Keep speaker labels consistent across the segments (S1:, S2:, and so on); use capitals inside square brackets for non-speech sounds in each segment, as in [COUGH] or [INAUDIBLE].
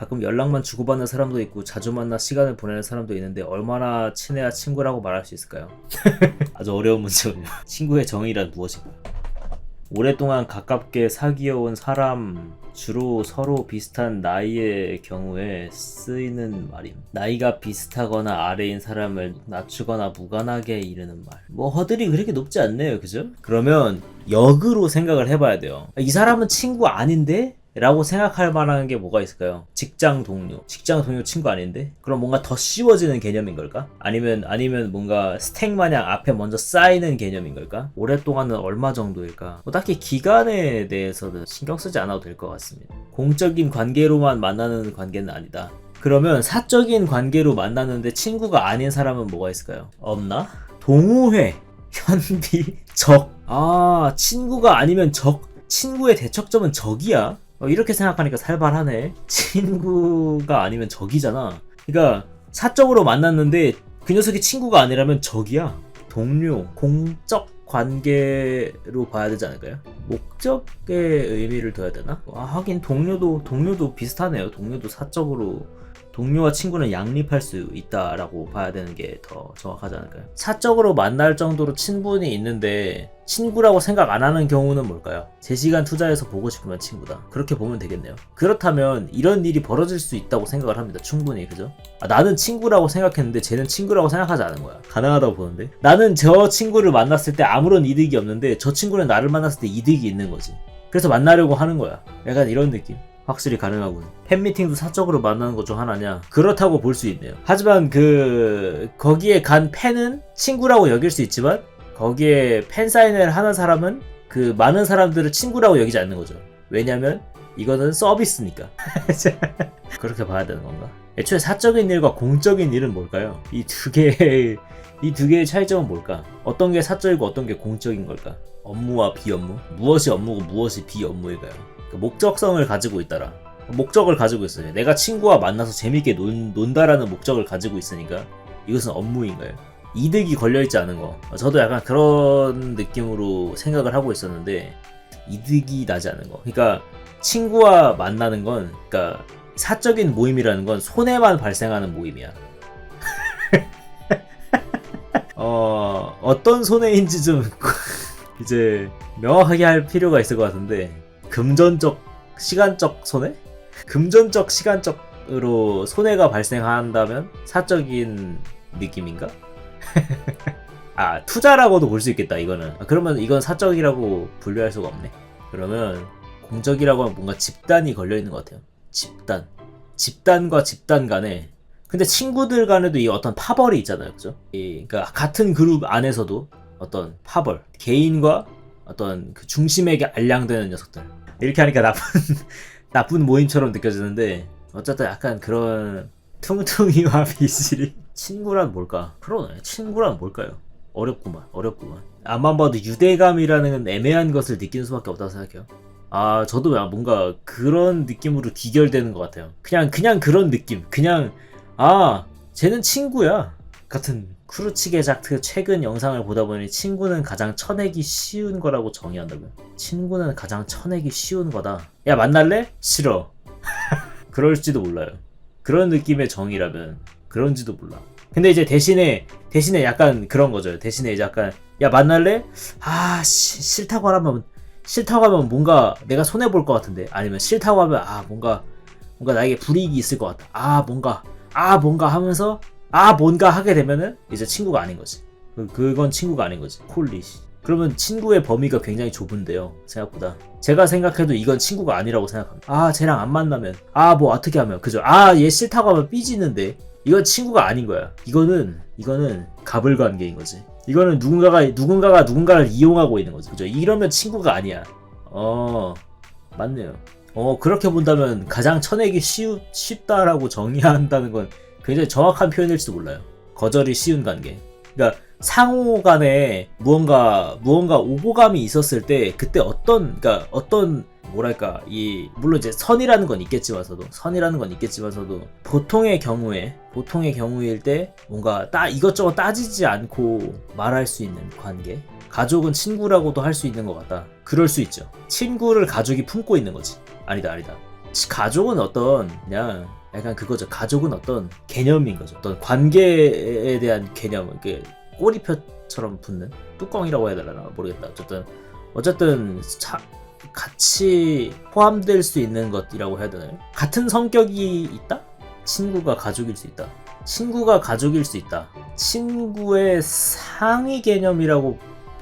S1: 가끔 연락만 주고받는 사람도 있고 자주 만나 시간을 보내는 사람도 있는데 얼마나 친해야 친구라고 말할 수 있을까요? [LAUGHS] 아주 어려운 문제군요. 친구의 정의란 무엇인가? 오랫동안 가깝게 사귀어온 사람 주로 서로 비슷한 나이의 경우에 쓰이는 말임. 나이가 비슷하거나 아래인 사람을 낮추거나 무관하게 이르는 말. 뭐 허들이 그렇게 높지 않네요, 그죠? 그러면 역으로 생각을 해봐야 돼요. 이 사람은 친구 아닌데? 라고 생각할 만한 게 뭐가 있을까요? 직장 동료. 직장 동료 친구 아닌데? 그럼 뭔가 더 쉬워지는 개념인 걸까? 아니면, 아니면 뭔가 스택 마냥 앞에 먼저 쌓이는 개념인 걸까? 오랫동안은 얼마 정도일까? 뭐 딱히 기간에 대해서는 신경 쓰지 않아도 될 것 같습니다. 공적인 관계로만 만나는 관계는 아니다. 그러면 사적인 관계로 만나는데 친구가 아닌 사람은 뭐가 있을까요? 없나? 동호회, 현비, [LAUGHS] 적. 아, 친구가 아니면 적. 친구의 대척점은 적이야? 어, 이렇게 생각하니까 살벌하네. 친구가 아니면 적이잖아. 그러니까 사적으로 만났는데 그 녀석이 친구가 아니라면 적이야. 동료, 공적 관계로 봐야 되지 않을까요? 목적의 의미를 둬야 되나? 아, 하긴 동료도 동료도 비슷하네요. 동료도 사적으로 동료와 친구는 양립할 수 있다라고 봐야 되는 게 더 정확하지 않을까요? 사적으로 만날 정도로 친분이 있는데 친구라고 생각 안 하는 경우는 뭘까요? 제 시간 투자해서 보고 싶으면 친구다. 그렇게 보면 되겠네요. 그렇다면 이런 일이 벌어질 수 있다고 생각을 합니다. 충분히 그죠? 아, 나는 친구라고 생각했는데 쟤는 친구라고 생각하지 않은 거야. 가능하다고 보는데 나는 저 친구를 만났을 때 아무런 이득이 없는데 저 친구는 나를 만났을 때 이득이 있는 거지. 그래서 만나려고 하는 거야. 약간 이런 느낌. 확실히 가능하군. 팬미팅도 사적으로 만나는 것 중 하나냐? 그렇다고 볼 수 있네요. 하지만 그 거기에 간 팬은 친구라고 여길 수 있지만 거기에 팬 사인회를 하는 사람은 그 많은 사람들을 친구라고 여기지 않는 거죠. 왜냐면 이거는 서비스니까. [LAUGHS] 그렇게 봐야 되는 건가? 애초에 사적인 일과 공적인 일은 뭘까요? 이 두 개의 이 두 개의 차이점은 뭘까? 어떤 게 사적이고 어떤 게 공적인 걸까? 업무와 비업무? 무엇이 업무고 무엇이 비업무일까요? 그 목적성을 가지고 있더라. 목적을 가지고 있어요. 내가 친구와 만나서 재밌게 논, 논다라는 목적을 가지고 있으니까 이것은 업무인가요? 이득이 걸려있지 않은 거. 저도 약간 그런 느낌으로 생각을 하고 있었는데 이득이 나지 않은 거. 그러니까 친구와 만나는 건, 그러니까 사적인 모임이라는 건 손해만 발생하는 모임이야. [LAUGHS] 어, 어떤 손해인지 좀 [LAUGHS] 이제 명확하게 할 필요가 있을 것 같은데 금전적 시간적 손해? 금전적 시간적으로 손해가 발생한다면 사적인 느낌인가? [LAUGHS] 아 투자라고도 볼 수 있겠다 이거는. 아, 그러면 이건 사적이라고 분류할 수가 없네. 그러면 공적이라고 하면 뭔가 집단이 걸려 있는 것 같아요. 집단. 집단과 집단 간에. 근데 친구들 간에도 이 어떤 파벌이 있잖아요 그죠? 이, 그러니까 같은 그룹 안에서도 어떤 파벌 개인과 어떤 그 중심에게 알량되는 녀석들 이렇게 하니까 나쁜 [LAUGHS] 나쁜 모임처럼 느껴지는데 어쨌든 약간 그런 퉁퉁이와 비실이 친구란 뭘까? 그러네. 친구란 뭘까요? 어렵구만. 어렵구만. 암만 봐도 유대감이라는 애매한 것을 느끼는 수밖에 없다고 생각해요. 아 저도 뭔가 그런 느낌으로 귀결되는 것 같아요. 그냥 그냥 그런 느낌. 그냥 아 쟤는 친구야. 같은 크루치게 작트 최근 영상을 보다 보니 친구는 가장 쳐내기 쉬운 거라고 정의한다고요. 친구는 가장 쳐내기 쉬운 거다. 야 만날래? 싫어. [LAUGHS] 그럴지도 몰라요. 그런 느낌의 정의라면 그런지도 몰라. 근데 이제 대신에 대신에 약간 그런 거죠. 대신에 이제 약간 야 만날래? 아 씨, 싫다고 하면 싫다고 하면 뭔가 내가 손해 볼 것 같은데 아니면 싫다고 하면 아 뭔가 뭔가 나에게 불이익이 있을 것 같다. 아 뭔가 아 뭔가 하면서 아 뭔가 하게 되면은 이제 친구가 아닌 거지. 그, 그건 친구가 아닌 거지. 콜리시. 그러면 친구의 범위가 굉장히 좁은데요. 생각보다. 제가 생각해도 이건 친구가 아니라고 생각합니다. 아 쟤랑 안 만나면 아 뭐 어떻게 하면 그죠? 아 얘 싫다고 하면 삐지는데 이건 친구가 아닌 거야. 이거는 이거는 가불 관계인 거지. 이거는 누군가가 누군가가 누군가를 이용하고 있는 거지. 그죠? 이러면 친구가 아니야. 어 맞네요. 어 그렇게 본다면 가장 쳐내기 쉬우, 쉽다라고 정의한다는 건 굉장히 정확한 표현일지도 몰라요. 거절이 쉬운 관계. 그러니까 상호 간에 무언가 무언가 오보감이 있었을 때 그때 어떤 그러니까 어떤 뭐랄까 이 물론 이제 선이라는 건 있겠지만서도 선이라는 건 있겠지만서도 보통의 경우에 보통의 경우일 때 뭔가 따 이것저것 따지지 않고 말할 수 있는 관계? 가족은 친구라고도 할 수 있는 것 같다. 그럴 수 있죠. 친구를 가족이 품고 있는 거지. 아니다 아니다. 치- 가족은 어떤 그냥 약간 그거죠. 가족은 어떤 개념인 거죠. 어떤 관계에 대한 개념, 이게 꼬리표처럼 붙는 뚜껑이라고 해야 되나 모르겠다. 어쨌든 어쨌든 차- 같이 포함될 수 있는 것이라고 해야 되나요? 같은 성격이 있다? 친구가 가족일 수 있다. 친구가 가족일 수 있다. 친구의 상위 개념이라고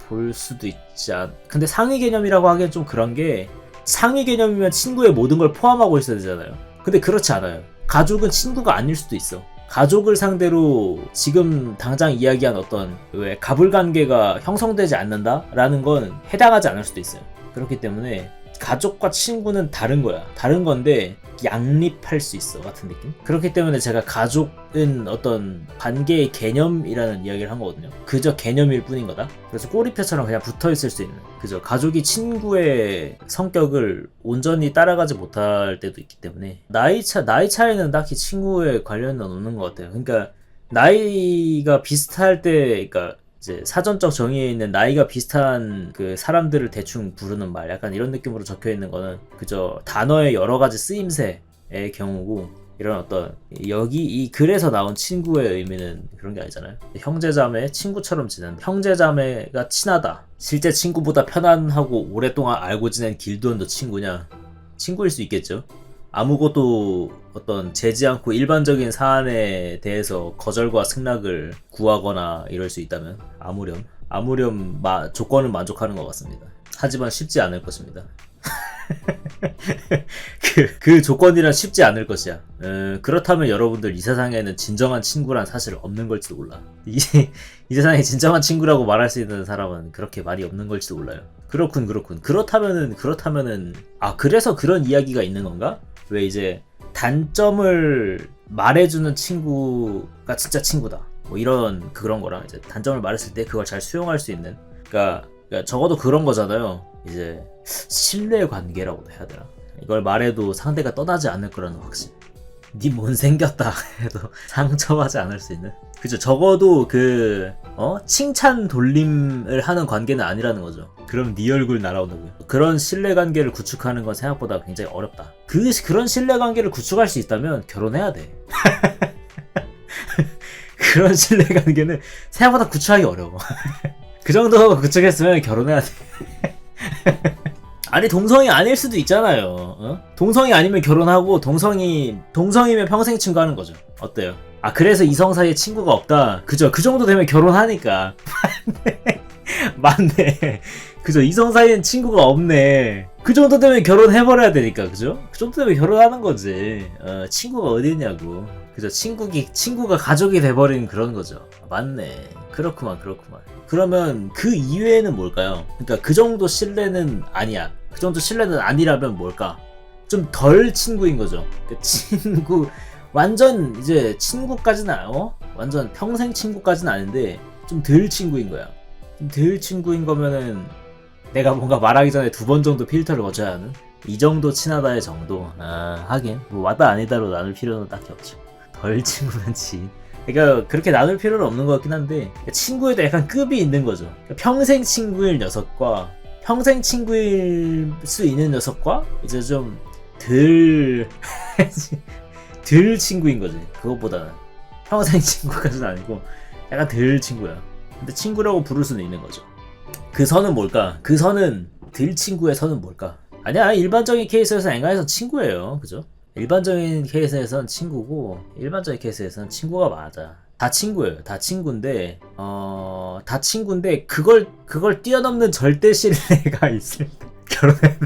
S1: 볼 수도 있지 않. 근데 상위 개념이라고 하기엔 좀 그런 게 상위 개념이면 친구의 모든 걸 포함하고 있어야 되잖아요. 근데 그렇지 않아요. 가족은 친구가 아닐 수도 있어. 가족을 상대로 지금 당장 이야기한 어떤 왜 가불 관계가 형성되지 않는다라는 건 해당하지 않을 수도 있어요. 그렇기 때문에 가족과 친구는 다른 거야. 다른 건데 양립할 수 있어 같은 느낌? 그렇기 때문에 제가 가족은 어떤 관계의 개념이라는 이야기를 한 거거든요. 그저 개념일 뿐인 거다. 그래서 꼬리표처럼 그냥 붙어 있을 수 있는. 그저 가족이 친구의 성격을 온전히 따라가지 못할 때도 있기 때문에 나이 차 나이 차이는 딱히 친구에 관련은 없는 것 같아요. 그러니까 나이가 비슷할 때, 그러니까 이제 사전적 정의에 있는 나이가 비슷한 그 사람들을 대충 부르는 말 약간 이런 느낌으로 적혀 있는 거는 그저 단어의 여러 가지 쓰임새의 경우고 이런 어떤 여기 이 글에서 나온 친구의 의미는 그런 게 아니잖아요. 형제자매 친구처럼 지낸 형제자매가 친하다. 실제 친구보다 편안하고 오랫동안 알고 지낸 길드원도 친구냐? 친구일 수 있겠죠. 아무것도 어떤 재지 않고 일반적인 사안에 대해서 거절과 승낙을 구하거나 이럴 수 있다면 아무렴 아무렴 마, 조건은 만족하는 것 같습니다. 하지만 쉽지 않을 것입니다. [LAUGHS] 그, 그 조건이란 쉽지 않을 것이야. 어, 그렇다면 여러분들 이 세상에는 진정한 친구란 사실 없는 걸지도 몰라. 이, 이 세상에 진정한 친구라고 말할 수 있는 사람은 그렇게 말이 없는 걸지도 몰라요. 그렇군, 그렇군. 그렇다면은, 그렇다면은, 아, 그래서 그런 이야기가 있는 건가? 왜 이제 단점을 말해주는 친구가 진짜 친구다. 뭐 이런 그런 거랑 이제 단점을 말했을 때 그걸 잘 수용할 수 있는. 그러니까, 그러니까 적어도 그런 거잖아요. 이제 신뢰 관계라고도 해야 되나? 이걸 말해도 상대가 떠나지 않을 거라는 확신. 니뭔 생겼다 해도 [LAUGHS] 상처하지 않을 수 있는. 그죠? 적어도 그 어? 칭찬 돌림을 하는 관계는 아니라는 거죠. 그럼 네 얼굴 날아온다고요. 그런 신뢰 관계를 구축하는 건 생각보다 굉장히 어렵다. 그 그런 신뢰 관계를 구축할 수 있다면 결혼해야 돼. [LAUGHS] 그런 신뢰 관계는 생각보다 구축하기 어려워. [LAUGHS] 그 정도 구축했으면 결혼해야 돼. 아니 동성이 아닐 수도 있잖아요. 어? 동성이 아니면 결혼하고 동성이 동성이면 평생 친구하는 거죠. 어때요? 아 그래서 이성 사이에 친구가 없다. 그죠? 그 정도 되면 결혼하니까. [LAUGHS] 맞네. 맞네. [LAUGHS] 그죠? 이성 사이엔 친구가 없네. 그 정도 되면 결혼해버려야 되니까, 그죠? 그 정도 되면 결혼하는 거지. 어, 친구가 어디 있냐고. 그죠? 친구기, 친구가 가족이 돼버린 그런 거죠. 맞네. 그렇구만, 그렇구만. 그러면 그 이외에는 뭘까요? 그러니까 그 정도 신뢰는 아니야. 그 정도 신뢰는 아니라면 뭘까? 좀 덜 친구인 거죠. 그 친구, 완전 이제 친구까지는, 아- 어? 완전 평생 친구까지는 아닌데, 좀 덜 친구인 거야. 좀 덜 친구인 거면은, 내가 뭔가 말하기 전에 두 번 정도 필터를 거쳐야 하는? 이 정도 친하다의 정도. 아, 하긴. 뭐, 왔다 아니다로 나눌 필요는 딱히 없죠. 덜 친구는 친. 그러니까 그렇게 나눌 필요는 없는 것 같긴 한데 친구에도 약간 급이 있는 거죠. 그러니까 평생 친구일 녀석과 평생 친구일 수 있는 녀석과 이제 좀덜 [LAUGHS] 덜 친구인 거지. 그것보다는 평생 친구까지는 아니고 약간 덜 친구야. 근데 친구라고 부를 수는 있는 거죠. 그 선은 뭘까? 그 선은 덜 친구의 선은 뭘까? 아니야 일반적인 케이스에서 엔간에서 친구예요. 그죠? 일반적인 케이스에선 친구고 일반적인 케이스에선 친구가 맞아. 다 친구예요. 다 친구인데 어, 다 친구인데 그걸 그걸 뛰어넘는 절대 신뢰가 [LAUGHS] 있을 때 결혼해.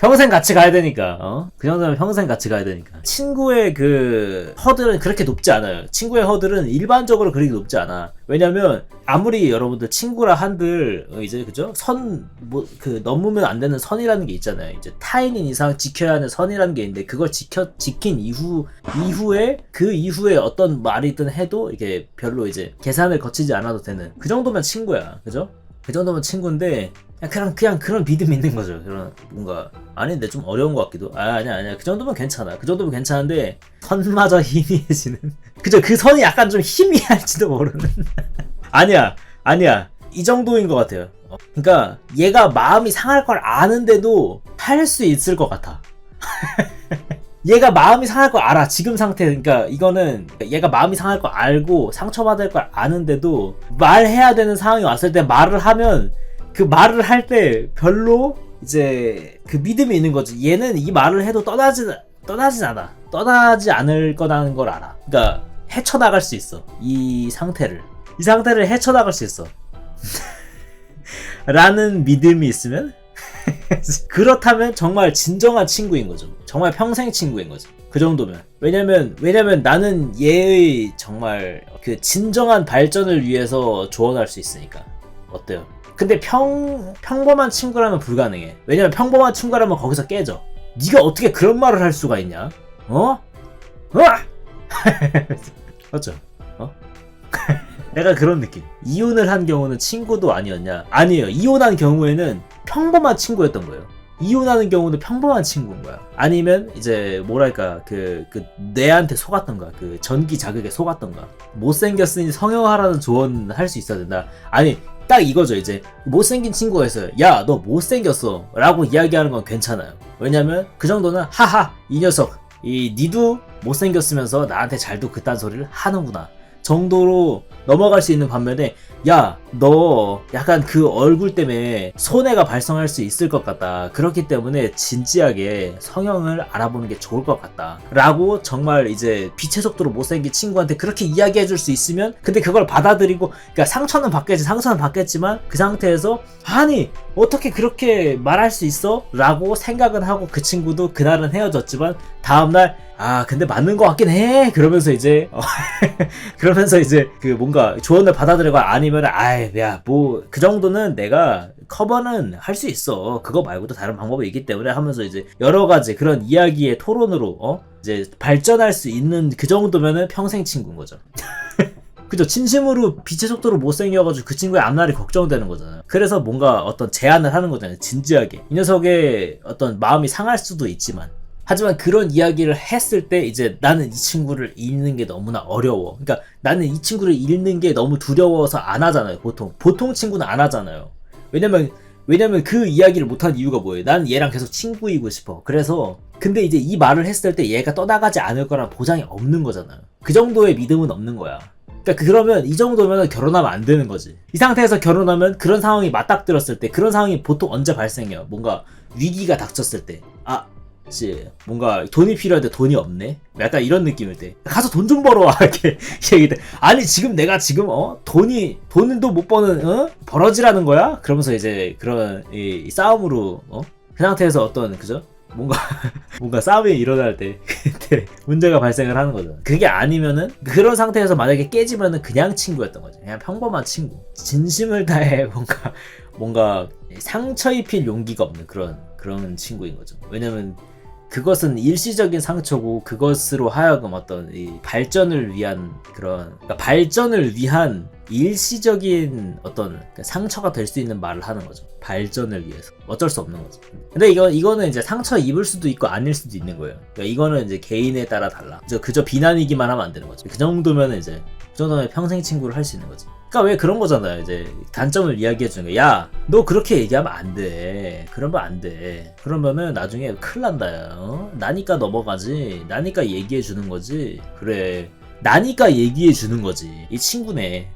S1: 평생 같이 가야 되니까, 어? 그 정도면 평생 같이 가야 되니까. 친구의 그, 허들은 그렇게 높지 않아요. 친구의 허들은 일반적으로 그렇게 높지 않아. 왜냐면, 아무리 여러분들 친구라 한들, 어, 이제, 그죠? 선, 뭐, 그, 넘으면 안 되는 선이라는 게 있잖아요. 이제 타인인 이상 지켜야 하는 선이라는 게 있는데, 그걸 지켜, 지킨 이후, 이후에, 그 이후에 어떤 말이든 해도, 이게 별로 이제, 계산을 거치지 않아도 되는. 그 정도면 친구야. 그죠? 그 정도면 친구인데 그냥, 그냥 그런 믿음이 있는 거죠. 그런 뭔가 아닌데 좀 어려운 것 같기도. 아 아니야 아니야 그 정도면 괜찮아. 그 정도면 괜찮은데 선마저 희미해지는. [LAUGHS] 그죠 그 선이 약간 좀 희미할지도 모르는. [LAUGHS] 아니야 아니야 이 정도인 것 같아요. 어, 그러니까 얘가 마음이 상할 걸 아는데도 할 수 있을 것 같아. [LAUGHS] 얘가 마음이 상할 걸 알아. 지금 상태. 그러니까 이거는 얘가 마음이 상할 걸 알고 상처받을 걸 아는데도 말해야 되는 상황이 왔을 때 말을 하면 그 말을 할 때 별로 이제 그 믿음이 있는 거지. 얘는 이 말을 해도 떠나지 떠나진 않아. 떠나지 않을 거라는 걸 알아. 그러니까 헤쳐나갈 수 있어. 이 상태를. 이 상태를 헤쳐나갈 수 있어. [LAUGHS] 라는 믿음이 있으면 [LAUGHS] 그렇다면 정말 진정한 친구인 거죠. 정말 평생 친구인 거죠. 그 정도면. 왜냐면, 왜냐면 나는 얘의 정말 그 진정한 발전을 위해서 조언할 수 있으니까. 어때요? 근데 평, 평범한 친구라면 불가능해. 왜냐면 평범한 친구라면 거기서 깨져. 네가 어떻게 그런 말을 할 수가 있냐? 어? 어? [LAUGHS] 맞죠? 어? [LAUGHS] 내가 그런 느낌. 이혼을 한 경우는 친구도 아니었냐? 아니에요. 이혼한 경우에는 평범한 친구였던 거예요. 이혼하는 경우는 평범한 친구인 거야. 아니면 이제 뭐랄까 그 그 내한테 속았던가 그 전기 자극에 속았던가 못생겼으니 성형하라는 조언 할 수 있어야 된다. 아니 딱 이거죠 이제 못생긴 친구가 있어요. 야 너 못생겼어 라고 이야기하는 건 괜찮아요. 왜냐면 그 정도는 하하 이 녀석 이 니도 못생겼으면서 나한테 잘도 그딴 소리를 하는구나. 정도로 넘어갈 수 있는 반면에 야 너 약간 그 얼굴 때문에 손해가 발생할 수 있을 것 같다 그렇기 때문에 진지하게 성형을 알아보는 게 좋을 것 같다 라고 정말 이제 빛의 속도로 못생긴 친구한테 그렇게 이야기해 줄 수 있으면 근데 그걸 받아들이고 그러니까 상처는 받겠지 상처는 받겠지만 그 상태에서 아니 어떻게 그렇게 말할 수 있어? 라고 생각은 하고 그 친구도 그날은 헤어졌지만 다음날 아 근데 맞는 것 같긴 해 그러면서 이제 어, [LAUGHS] 그러면서 이제 그 뭔가 조언을 받아들이고 아니면 아이 야뭐 그 정도는 내가 커버는 할 수 있어 그거 말고도 다른 방법이 있기 때문에 하면서 이제 여러 가지 그런 이야기의 토론으로 어 이제 발전할 수 있는 그 정도면은 평생 친구인 거죠. [LAUGHS] 그죠 진심으로 빛의 속도로 못생겨가지고 그 친구의 앞날이 걱정되는 거잖아요. 그래서 뭔가 어떤 제안을 하는 거잖아요. 진지하게 이 녀석의 어떤 마음이 상할 수도 있지만 하지만 그런 이야기를 했을 때 이제 나는 이 친구를 잃는 게 너무나 어려워. 그러니까 나는 이 친구를 잃는 게 너무 두려워서 안 하잖아요. 보통 보통 친구는 안 하잖아요. 왜냐면 왜냐면 그 이야기를 못한 이유가 뭐예요? 난 얘랑 계속 친구이고 싶어. 그래서 근데 이제 이 말을 했을 때 얘가 떠나가지 않을 거란 보장이 없는 거잖아요. 그 정도의 믿음은 없는 거야. 그러니까 그러면 이 정도면 결혼하면 안 되는 거지. 이 상태에서 결혼하면 그런 상황이 맞닥뜨렸을 때 그런 상황이 보통 언제 발생해요? 뭔가 위기가 닥쳤을 때. 아, 씨, 뭔가 돈이 필요한데 돈이 없네? 약간 이런 느낌일 때. 가서 돈 좀 벌어와. [LAUGHS] 이렇게 얘기 때. 아니, 지금 내가 지금, 어? 돈이, 돈도 못 버는, 어? 버러지라는 거야? 그러면서 이제 그런, 이, 이 싸움으로, 어? 그 상태에서 어떤, 그죠? 뭔가, [LAUGHS] 뭔가 싸움이 일어날 때, 그때 문제가 발생을 하는 거죠. 그게 아니면은, 그런 상태에서 만약에 깨지면은 그냥 친구였던 거죠. 그냥 평범한 친구. 진심을 다해 [LAUGHS] 뭔가, 뭔가 상처 입힐 용기가 없는 그런, 그런 친구인 거죠. 왜냐면, 그것은 일시적인 상처고 그것으로 하여금 어떤 이 발전을 위한 그런 그러니까 발전을 위한 일시적인 어떤 그 상처가 될 수 있는 말을 하는 거죠. 발전을 위해서 어쩔 수 없는 거죠. 근데 이거 이거는 이제 상처 입을 수도 있고 아닐 수도 있는 거예요. 그러니까 이거는 이제 개인에 따라 달라. 그저 비난이기만 하면 안 되는 거죠. 그 정도면 이제 그 정도면 평생 친구를 할 수 있는 거지. 그러니까 왜 그런 거잖아요. 이제 단점을 이야기해 주는 거야. 야, 너 그렇게 얘기하면 안 돼. 그러면 안 돼. 그러면은 나중에 큰일 난다. 야. 어? 나니까 넘어가지. 나니까 얘기해 주는 거지. 그래. 나니까 얘기해 주는 거지. 이 친구네.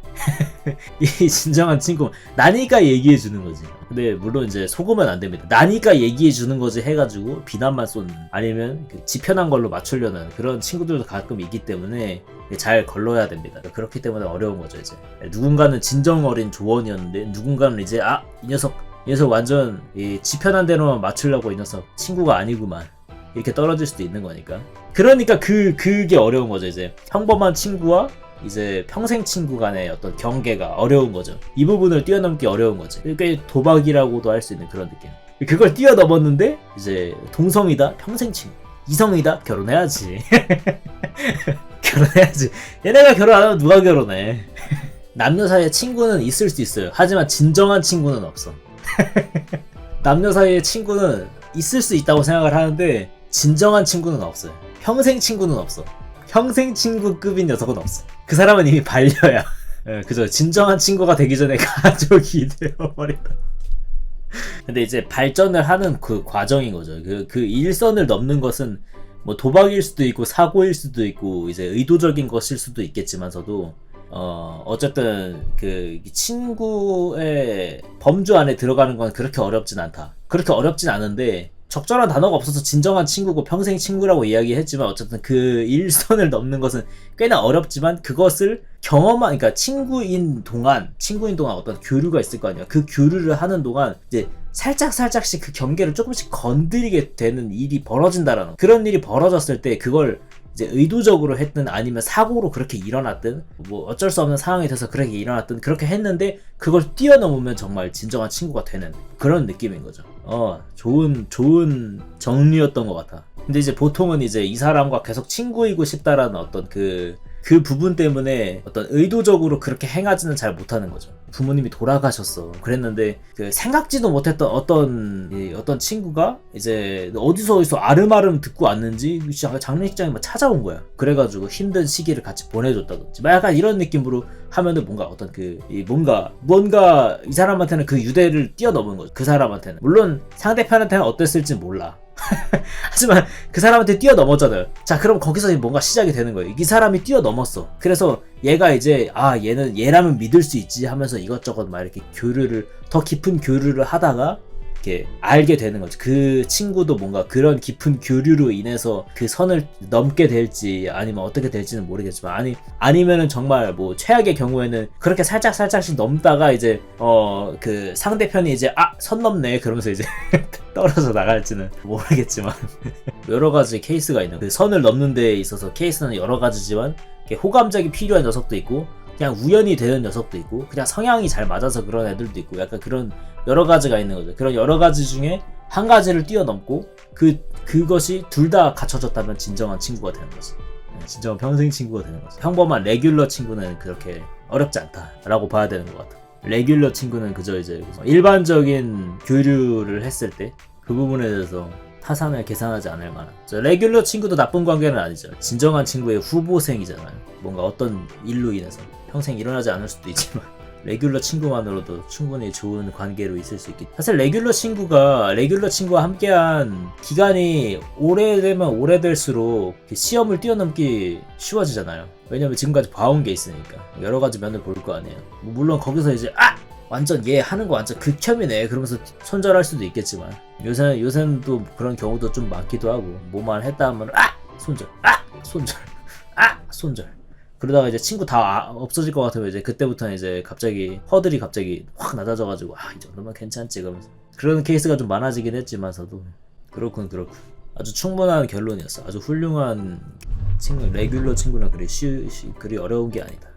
S1: [LAUGHS] 이 진정한 친구. 나니까 얘기해 주는 거지. 근데 물론 이제 속으면 안 됩니다. 나니까 얘기해 주는 거지 해가지고 비난만 쏟는 아니면 그 지편한 걸로 맞추려는 그런 친구들도 가끔 있기 때문에 잘 걸러야 됩니다. 그렇기 때문에 어려운 거죠 이제. 누군가는 진정 어린 조언이었는데 누군가는 이제 아 이 녀석 이 녀석 완전 이 지편한 대로만 맞추려고 이 녀석 친구가 아니구만. 이렇게 떨어질 수도 있는 거니까. 그러니까 그 그게 어려운 거죠 이제 평범한 친구와 이제 평생 친구 간의 어떤 경계가 어려운 거죠. 이 부분을 뛰어넘기 어려운 거지. 꽤 도박이라고도 할 수 있는 그런 느낌. 그걸 뛰어넘었는데 이제 동성이다 평생 친구, 이성이다 결혼해야지. [LAUGHS] 결혼해야지. 얘네가 결혼 안 하면 누가 결혼해? [LAUGHS] 남녀 사이에 친구는 있을 수 있어요. 하지만 진정한 친구는 없어. [LAUGHS] 남녀 사이에 친구는 있을 수 있다고 생각을 하는데 진정한 친구는 없어요. 평생 친구는 없어. 평생 친구급인 녀석은 없어. 그 사람은 이미 반려야. 예, 그죠. 진정한 친구가 되기 전에 [LAUGHS] 가족이 되어버린다. 근데 이제 발전을 하는 그 과정인 거죠. 그, 그 일선을 넘는 것은 뭐 도박일 수도 있고 사고일 수도 있고 이제 의도적인 것일 수도 있겠지만서도 어 어쨌든 그 친구의 범주 안에 들어가는 건 그렇게 어렵진 않다. 그렇게 어렵진 않은데 적절한 단어가 없어서 진정한 친구고 평생 친구라고 이야기했지만 어쨌든 그 일선을 [LAUGHS] 넘는 것은 꽤나 어렵지만 그것을 경험한 그러니까 친구인 동안 친구인 동안 어떤 교류가 있을 거 아니야. 그 교류를 하는 동안 이제 살짝 살짝씩 그 경계를 조금씩 건드리게 되는 일이 벌어진다라는 거. 그런 일이 벌어졌을 때 그걸 이제 의도적으로 했든 아니면 사고로 그렇게 일어났든 뭐 어쩔 수 없는 상황이 돼서 그렇게 일어났든 그렇게 했는데 그걸 뛰어넘으면 정말 진정한 친구가 되는 그런 느낌인 거죠. 어 좋은 좋은 정리였던 것 같아. 근데 이제 보통은 이제 이 사람과 계속 친구이고 싶다라는 어떤 그 그 부분 때문에 어떤 의도적으로 그렇게 행하지는 잘 못하는 거죠. 부모님이 돌아가셨어. 그랬는데 그 생각지도 못했던 어떤 이 어떤 친구가 이제 어디서 어디서 아름아름 듣고 왔는지 장례식장에 막 찾아온 거야. 그래가지고 힘든 시기를 같이 보내줬다든지 막 약간 이런 느낌으로 하면은 뭔가 어떤 그이 뭔가 뭔가 이 사람한테는 그 유대를 뛰어넘은 거죠. 그 사람한테는 물론 상대편한테는 어땠을지 몰라. [LAUGHS] 하지만 그 사람한테 뛰어넘었잖아요. 자, 그럼 거기서 뭔가 시작이 되는 거예요. 이 사람이 뛰어넘었어. 그래서 얘가 이제 아 얘는 얘라면 믿을 수 있지 하면서 이것저것 막 이렇게 교류를 더 깊은 교류를 하다가 이렇게 알게 되는 거죠. 그 친구도 뭔가 그런 깊은 교류로 인해서 그 선을 넘게 될지 아니면 어떻게 될지는 모르겠지만 아니 아니면은 정말 뭐 최악의 경우에는 그렇게 살짝 살짝씩 넘다가 이제 어 그 상대편이 이제 아 선 넘네 그러면서 이제 [LAUGHS] 떨어져 나갈지는 모르겠지만 [LAUGHS] 여러 가지 케이스가 있는 그 선을 넘는 데 있어서 케이스는 여러 가지지만 호감적이 필요한 녀석도 있고 그냥 우연히 되는 녀석도 있고 그냥 성향이 잘 맞아서 그런 애들도 있고 약간 그런 여러 가지가 있는 거죠. 그런 여러 가지 중에 한 가지를 뛰어넘고 그 그것이 둘 다 갖춰졌다면 진정한 친구가 되는 거지. 네, 진정한 평생 친구가 되는 거지. 평범한 레귤러 친구는 그렇게 어렵지 않다라고 봐야 되는 것 같아. 레귤러 친구는 그저 이제 일반적인 교류를 했을 때 그 부분에 대해서 타산을 계산하지 않을 만한. 저 레귤러 친구도 나쁜 관계는 아니죠. 진정한 친구의 후보생이잖아요. 뭔가 어떤 일로 인해서 평생 일어나지 않을 수도 있지만 레귤러 친구만으로도 충분히 좋은 관계로 있을 수 있기. 사실 레귤러 친구가 레귤러 친구와 함께한 기간이 오래되면 오래될수록 그 시험을 뛰어넘기 쉬워지잖아요. 왜냐면 지금까지 봐온 게 있으니까. 여러 가지 면을 볼 거 아니에요. 뭐 물론 거기서 이제 아! 완전 얘 하는 거 완전 극혐이네. 그러면서 손절할 수도 있겠지만. 요새 요새는 또 그런 경우도 좀 많기도 하고. 뭐만 했다 하면 아! 손절 아! 손절 아! 손절 그러다가 이제 친구 다 아- 없어질 것 같으면 이제 그때부터는 이제 갑자기 허들이 갑자기 확 낮아져가지고 아 이 정도면 괜찮지 그러면서. 그런 케이스가 좀 많아지긴 했지만서도. 그렇군 그렇군. 아주 충분한 결론이었어. 아주 훌륭한 친구 레귤러 친구는 그리 쉬, 쉬 그리 어려운 게 아니다